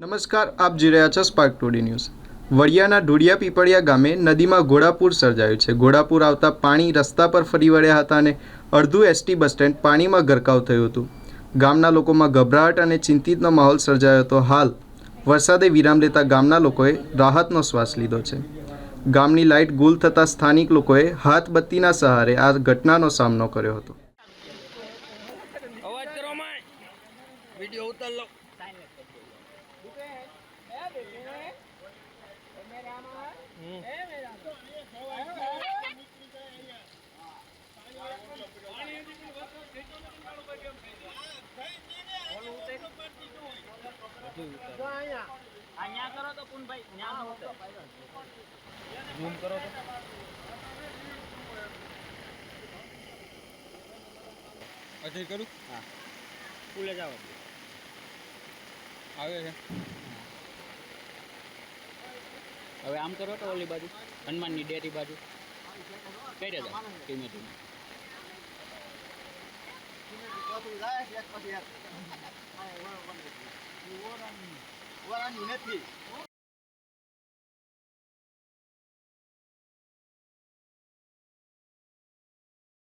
નમસ્કાર, આપ જોઈ રહ્યા છો સ્પાર્ક ટુડી ન્યૂઝ. વડિયાના ઢોડિયા પીપળિયા ગામે નદીમાં ઘોડાપૂર સર્જાયું છે. ઘોડાપૂર આવતા પાણી રસ્તા પર ફરી વળ્યા હતા અને અડધું એસટી બસ સ્ટેન્ડ પાણીમાં ગરકાવ થયું હતું. ગામના લોકોમાં ગભરાટ અને ચિંતિતનો માહોલ સર્જાયો હતો. હાલ, વરસાદે વિરામ લેતા ગામના લોકોએ રાહતનો શ્વાસ લીધો છે. ગામની લાઇટ ગુલ થતાં સ્થાનિક લોકોએ હાથ બત્તીના સહારે આ ઘટનાનો સામનો કર્યો હતો. અવાજ કરો અહીંયા કરો? તો કુનભાઈ ત્યાં ઝૂમ કરો તો અજય કરું હા સ્કૂલે જાવ આવે છે. હવે આમ કરો તો ઓલી બાજુ હનુમાનની ડેરી બાજુ. કઈ રહ્યા ધીમે ધીમે ધીમે